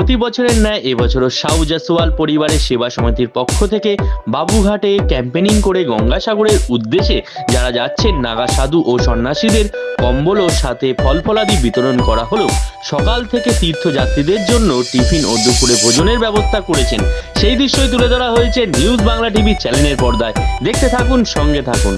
প্রতি বছরের ন্যায় এবছরও সাউ জাসওয়াল পরিবারের সেবা সমিতির পক্ষ থেকে বাবুঘাটে ক্যাম্পেনিং করে গঙ্গাসাগরের উদ্দেশ্যে যারা যাচ্ছেন নাগা সাধু ও সন্ন্যাসীদের কম্বল ও সাথে ফল ফলাদি বিতরণ করা হলো। সকাল থেকে তীর্থযাত্রীদের জন্য টিফিন ও দুপুরে ভোজনের ব্যবস্থা করেছেন। সেই দৃশ্যই তুলে ধরা হয়েছে নিউজ বাংলা টিভি চ্যানেলের পর্দায়। দেখতে থাকুন, সঙ্গে থাকুন।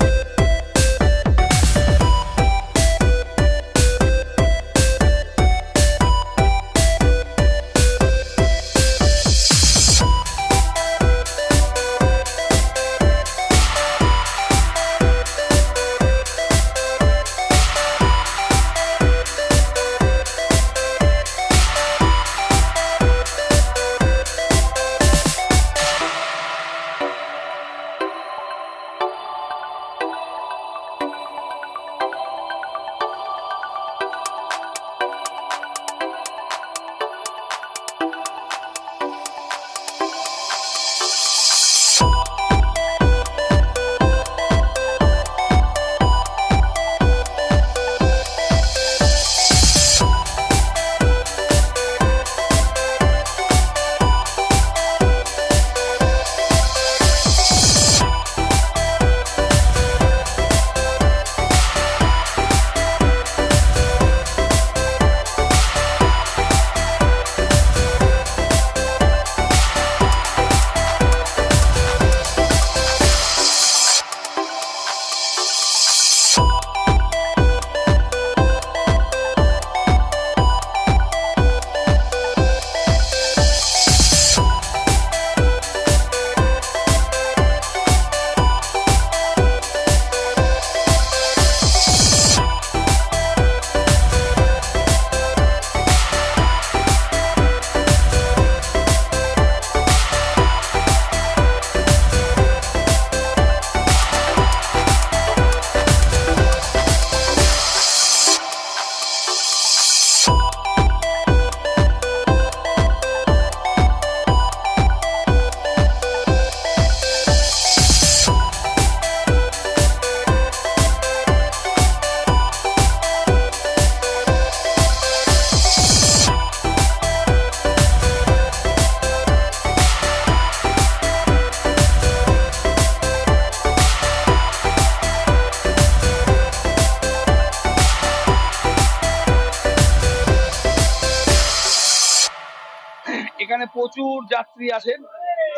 প্রচুর যাত্রী আসেন।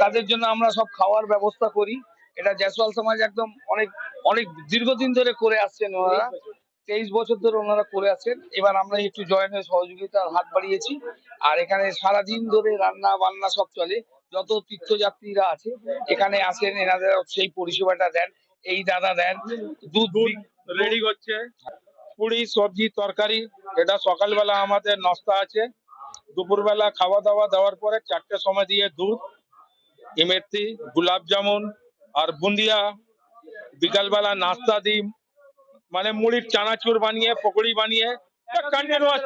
তাদের জন্য আমরা সব খাওয়ার ব্যবস্থা করি। এটা জয়সওয়াল সমাজ একদম অনেক অনেক দীর্ঘদিন ধরে করে আসছেন ওনারা। তেইশ বছর ধরে ওনারা করে আসছেন। এবার আমরা একটু জয়েন্টের সহযোগিতার হাত বাড়িয়েছি। আর এখানে সারাদিন ধরে রান্না বান্না সব চলে। যত তীর্থযাত্রীরা আছে এখানে আসেন এনাদের সেই পরিষেবাটা দেন। এই দাদা দেন দুধ রেডি করছে। পুরি সবজি তরকারি এটা সকালবেলা আমাদের নাস্তা আছে। দুপুরবেলা খাওয়া দাওয়া দেওয়ার পরে চারটের সময় দিয়ে দুধ ইমরতি গোলাপ জামুন আর বুন্দিয়া বিকালবেলা নাস্তা দিই মানে মুড়ির চানাচুর বানিয়ে পকোড়ি বানিয়ে কন্টিনিউয়াস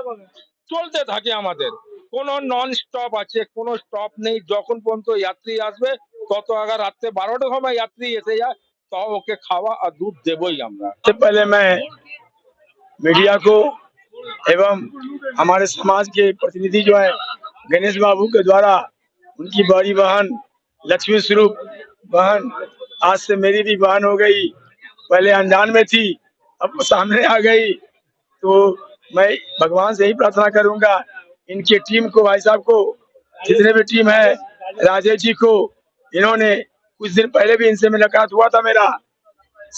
চলতে থাকে আমাদের কোনো নন স্টপ আছে কোনো স্টপ নেই যখন পর্যন্ত যাত্রী আসবে তত আগে রাত্রে বারোটার সময় যাত্রী এসে যায় তো ওকে খাওয়া আর দুধ দেবই আমরা सबसे पहले मैं मीडिया को एवं हमारे समाज के प्रतिनिधि जो है, गणेश बाबू के द्वारा उनकी बड़ी बहन, लक्ष्मी स्वरूप बहन, आज से मेरी भी बहन हो गई, पहले अनजान में थी, अब वो सामने आ गई। तो मैं भगवान से यही प्रार्थना करूँगा, इनकी टीम को, भाई साहब को, जितने भी टीम है, राजेश जी को, इन्होंने कुछ दिन पहले भी इनसे मुलाकात हुआ था मेरा।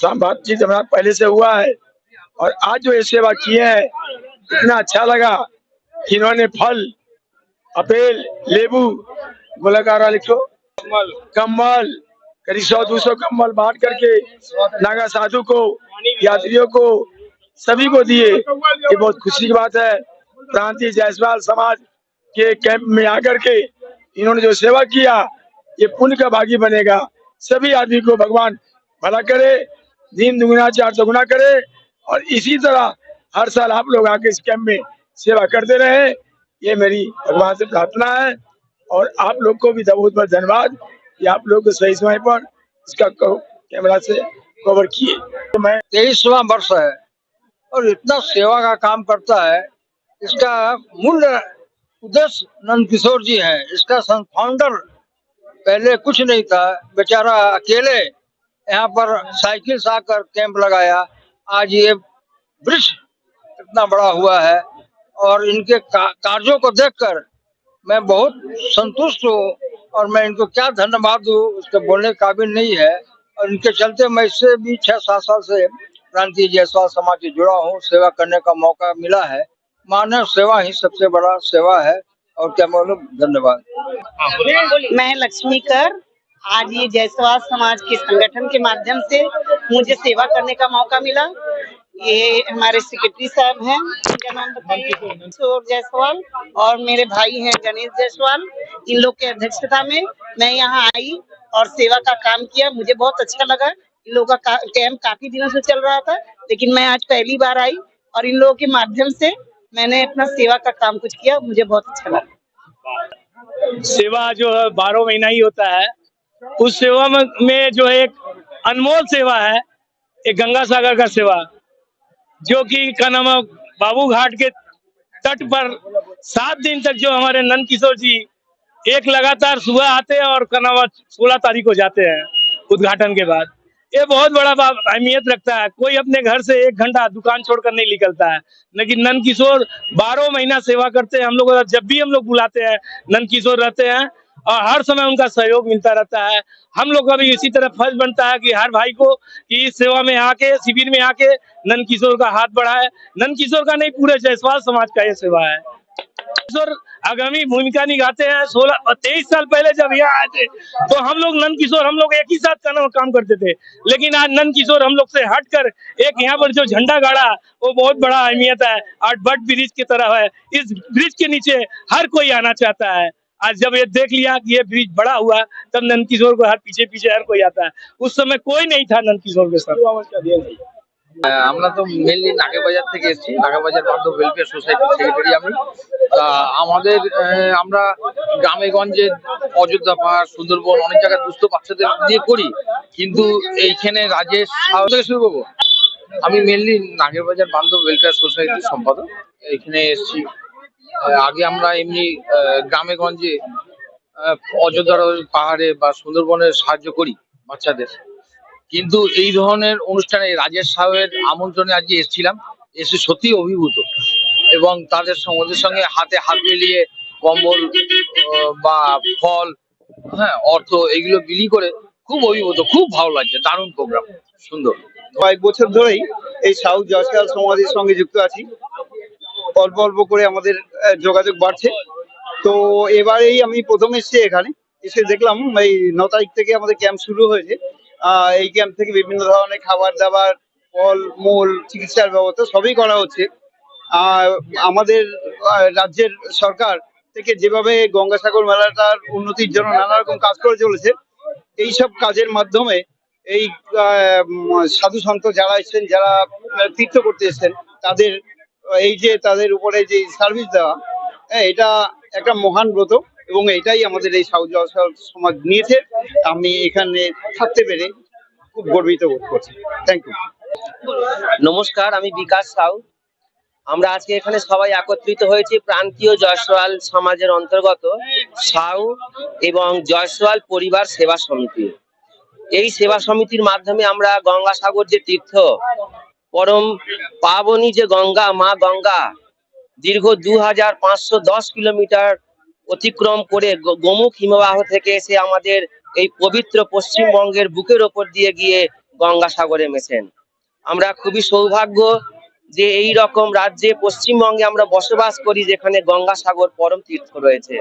बातचीत हमारा पहले से हुआ है। और आज जो ये सेवा किए हैं इतना अच्छा लगा। कि इन्होंने फल अपेल लेबू गोलाकारा लिखो। कम्बल करीब सौ दो सौ कम्बल बांट करके नागा साधु को यात्रियों को सभी को दिए। ये बहुत खुशी की बात है। प्रांतीय जायसवाल समाज के कैंप में आकर के इन्होंने जो सेवा किया ये पुण्य का भागी बनेगा। सभी आदमी को भगवान भला करे दिन दुगुना चार चौगुना करे और इसी तरह हर साल आप लोग आके इस कैंप में सेवा करते रहे ये मेरी भगवान से प्रार्थना है और आप लोग को भी बहुत बहुत धन्यवाद। कि आप लोग सही समय पर इसका कैमरा से कवर किए। तो मैं तेईसवा वर्ष है और इतना सेवा का काम करता है। इसका मूल उदय नंद किशोर जी है। इसका फाउंडर पहले कुछ नहीं था। बेचारा अकेले यहाँ पर साइकिल से आकर कैंप लगाया। आज ये वृक्ष इतना बड़ा हुआ है और इनके का, कार्यों को देखकर मैं बहुत संतुष्ट हूँ और मैं इनको क्या धन्यवाद दूँ उसके बोलने काबिल नहीं है। और इनके चलते मैं इससे भी छह सात साल से क्रांति जायसवाल समाज से जुड़ा हूँ सेवा करने का मौका मिला है। मानव सेवा ही सबसे बड़ा सेवा है और क्या बोलूँ धन्यवाद। मैं लक्ष्मी कर आज ये जयसवाल समाज के संगठन के माध्यम से मुझे सेवा करने का मौका मिला। ये हमारे सेक्रेटरी साहब हैं इनका नाम बताइए। किशोर जायसवाल और मेरे भाई हैं गणेश जायसवाल, इन लोग के अध्यक्षता में मैं यहाँ आई और सेवा का काम किया। मुझे बहुत अच्छा लगा। इन लोगों का कैंप काफ़ी दिनों से चल रहा था, लेकिन मैं आज पहली बार आई और इन लोगों के माध्यम से मैंने अपना सेवा का काम कुछ किया। मुझे बहुत अच्छा लगा। सेवा जो है, बारह महीना ही होता है। उस सेवा में जो एक अनमोल सेवा है, एक गंगा सागर का सेवा। जो कि का नाम बाबू घाट के तट पर सात दिन तक जो हमारे नंद किशोर जी एक लगातार सुबह आते हैं और का नाम सोलह तारीख को जाते हैं उद्घाटन के बाद। ये बहुत बड़ा अहमियत रखता है। कोई अपने घर से एक घंटा दुकान छोड़कर नहीं निकलता है। लेकिन नंद किशोर बारह महीना सेवा करते हैं। हम लोग जब भी हम लोग बुलाते हैं नंद किशोर रहते हैं और हर समय उनका सहयोग मिलता रहता है। हम लोग का भी इसी तरह फ़र्ज़ बनता है कि हर भाई को कि इस सेवा में आके, शिविर में आके नंद किशोर का हाथ बढ़ाए। नंद किशोर का नहीं, पूरे जायसवाल समाज का ये सेवा है। किशोर आगामी भूमिका निभाते हैं। सोलह तेईस साल पहले जब यहाँ आए थे तो हम लोग नंद किशोर हम लोग एक ही साथ काम करते थे। लेकिन आज नंद किशोर हम लोग से हटकर एक यहाँ पर जो झंडा गाड़ा, वो बहुत बड़ा अहमियत है। और बट ब्रिज की तरह है। इस ब्रिज के नीचे हर कोई आना चाहता है। आज जब ये देख लिया कि ये ब्रिज बड़ा हुआ तब नंद किशोर को हर पीछे पीछे हर कोई आता है उस समय कोई नहीं था नंद किशोर के साथ আহ, আমরা তো মেনলি নাগেবাজার থেকে এসেছি নাগেবাজার বান্ধব ওয়েলফেয়ার সোসাইটির সেক্রেটারি আমি তা আমাদের আহ, আমরা গ্রামে গঞ্জে অযোধ্যা পাহাড় সুন্দরবন অনেক জায়গায় দুস্থ বাচ্চাদের দিয়ে করি কিন্তু এইখানে রাজেশ সাহা থেকে শুরু করবো আমি মেনলি নাগেরবাজার বান্ধব ওয়েলফেয়ার সোসাইটির সম্পাদক এখানে এসেছি আহ, আগে আমরা এমনি গ্রামে গঞ্জে অযোধ্যার পাহাড়ে বা সুন্দরবনে সাহায্য করি বাচ্চাদের। কিন্তু এই ধরনের অনুষ্ঠানে রাজেশ সাহেবের আমন্ত্রণে আজকে এসেছিলাম, এসে সত্যি অভিভূত। এবং তাদের সঙ্গে সঙ্গে হাতে হাত মিলিয়ে কম্বল বা ফল হ্যাঁ অর্থ এগুলো বিলি করে খুব অভিভূত, খুব ভালো লাগছে, দারুণ প্রোগ্রাম সুন্দর। কয়েক বছর ধরেই এই সাউথ জয়সাল সমাজের সঙ্গে যুক্ত আছি। অল্প অল্প করে আমাদের যোগাযোগ বাড়ছে। তো এবারেই আমি প্রথম এসেছি এখানে। এসে দেখলাম, এই ন তারিখ থেকে আমাদের ক্যাম্প শুরু হয়েছে। এই ক্যাম্প থেকে বিভিন্ন ধরনের খাবার দাবার, ফল, মূল, চিকিৎসার ব্যবস্থা সবই করা হচ্ছে। আমাদের রাজ্যের সরকার থেকে যেভাবে গঙ্গাসাগর মেলাটার উন্নতির জন্য নানা রকম কাজ করে চলেছে, এইসব কাজের মাধ্যমে এই সাধু সন্ত যারা এসেছেন, যারা তীর্থ করতে এসেছেন, তাদের এই যে তাদের উপরে যে সার্ভিস দেওয়া হ্যাঁ, এটা একটা মহান ব্রত এবং এটাই আমাদের এই সাউথ সমাজ নিয়েছে। আমি এখানে থাকতে পেরে খুব গর্বিত বোধ করছি। থ্যাংক ইউ নমস্কার আমি বিকাশ সাউ। আমরা আজকে এখানে সবাই একত্রিত হয়েছি প্রান্তীয় জয়সওয়াল সমাজের অন্তর্গত সাউ এবং জয়সওয়াল পরিবার সেবা সমিতি। এই সেবা সমিতির মাধ্যমে আমরা গঙ্গাসাগর যে তীর্থ পরম পাবনী যে গঙ্গা, মা গঙ্গা, দীর্ঘ দু হাজার পাঁচশো দশ কিলোমিটার অতিক্রম করে গোমুখ হিমবাহ থেকে এসে আমাদের এই পবিত্র পশ্চিমবঙ্গের বুকের ওপর দিয়ে গিয়ে গঙ্গাসাগরে মেশেন। আমরা খুবই সৌভাগ্য যে এই রকম রাজ্যে, পশ্চিমবঙ্গে আমরা বসবাস করি যেখানে গঙ্গাসাগর পরম তীর্থ রয়েছে।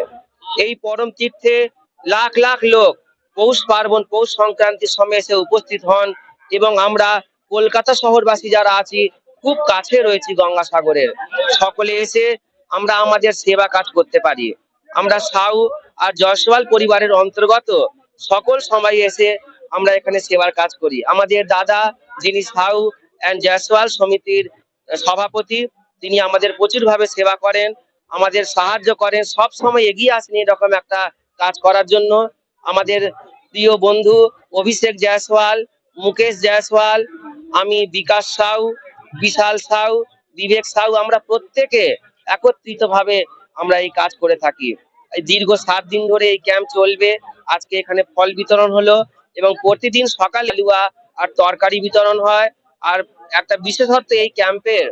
এই পরম তীর্থে লাখ লাখ লোক পৌষ পার্বণ, পৌষ সংক্রান্তির সময় এসে উপস্থিত হন এবং আমরা কলকাতা শহরবাসী যারা আছি, খুব কাছে রয়েছি গঙ্গাসাগরের। সকলে এসে আমরা আমাদের সেবা কাজ করতে পারি। আমরা সাউ আর জয়সওয়াল পরিবারের অন্তর্গত সকল সবাই এসে আমরা এখানে সেবার কাজ করি। আমাদের দাদা যিনি সাউ অ্যান্ড জয়সওয়াল সমিতির সভাপতি, তিনি আমাদের প্রচুর ভাবে সেবা করেন, আমাদের সাহায্য করেন, সব সময় এগিয়ে আসেন এরকম একটা কাজ করার জন্য। আমাদের প্রিয় বন্ধু অভিষেক জয়সওয়াল, মুকেশ জয়সওয়াল আমি বিকাশ সাউ, বিশাল সাউ, বিবেক সাউ, আমরা প্রত্যেকে একত্রিত ভাবে আমরা এই কাজ করে থাকি। দীর্ঘ সাত দিন ধরে এই ক্যাম্প চলবে। আজকে এখানে ফল বিতরণ হলো এবং প্রতিদিন সকালে আলুয়া আর তরকারি বিতরণ হয়। আর একটা বিশেষত্ব এই ক্যাম্পের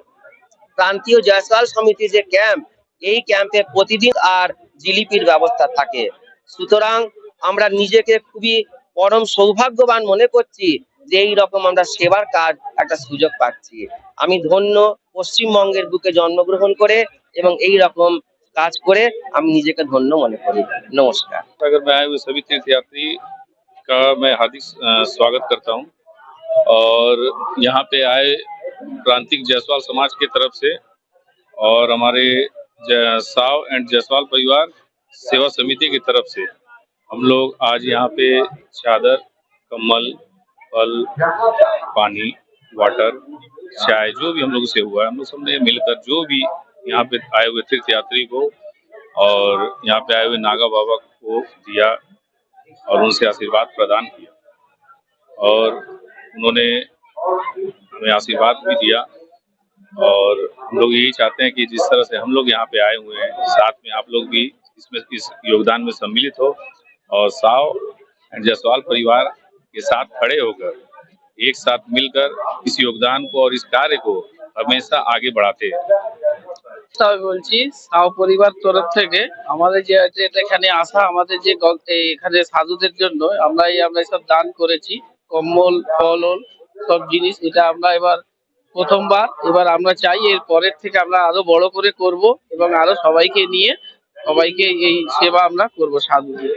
প্রান্তীয় জয়সাল সমিতি যে ক্যাম্প এই ক্যাম্পে প্রতিদিন আর জিলিপির ব্যবস্থা থাকে। সুতরাং আমরা নিজেকে খুবই পরম সৌভাগ্যবান মনে করছি যে এই রকম আমরা সেবার কাজ একটা সুযোগ পাচ্ছি আমি ধন্য পশ্চিমবঙ্গের বুকে জন্মগ্রহণ করে এবং এই রকম কাজ করে আমি নিজেকে ধন্য মনে করি নমস্কার अगर मैं आए हुए सभी तीर्थयात्री का मैं हार्दिक अ, स्वागत करता हूं और यहाँ पे आए प्रांतिक जायसवाल समाज की तरफ से और हमारे ज- साव एंड जायसवाल परिवार सेवा समिति की तरफ से हम लोग आज यहाँ पे चादर कम्बल फल, पानी वाटर चाय, जो भी हम लोग से हुआ है, हम लोग सबने मिलकर जो भी यहाँ पे आए हुए तीर्थयात्री को और यहाँ पे आए हुए नागा बाबा को दिया और उनसे आशीर्वाद प्रदान किया। और उन्होंने हमें आशीर्वाद भी दिया और हम लोग यही चाहते हैं कि जिस तरह से हम लोग यहाँ पे आए हुए हैं, साथ में आप लोग भी इसमें, इस योगदान में सम्मिलित हो और साव एंड जायसवाल परिवार के साथ खड़े होकर एक साथ मिलकर इस योगदान को और इस कार्य को हमेशा आगे बढ़ाते हैं আমি বলছি সাও পরিবার তরফ থেকে আমাদের যে যে এখানে আসা আমাদের যে গ- এই এখানে সাধুদের জন্য আমরা এই আমরা সব দান করেছি কম্বল ফল সব জিনিস এটা আমরা এবার প্রথমবার এবার আমরা চাই এর পরের থেকে আমরা আরো বড় করে করব এবং আরো সবাইকে নিয়ে সবাইকে এই সেবা আমরা করব সাধুদের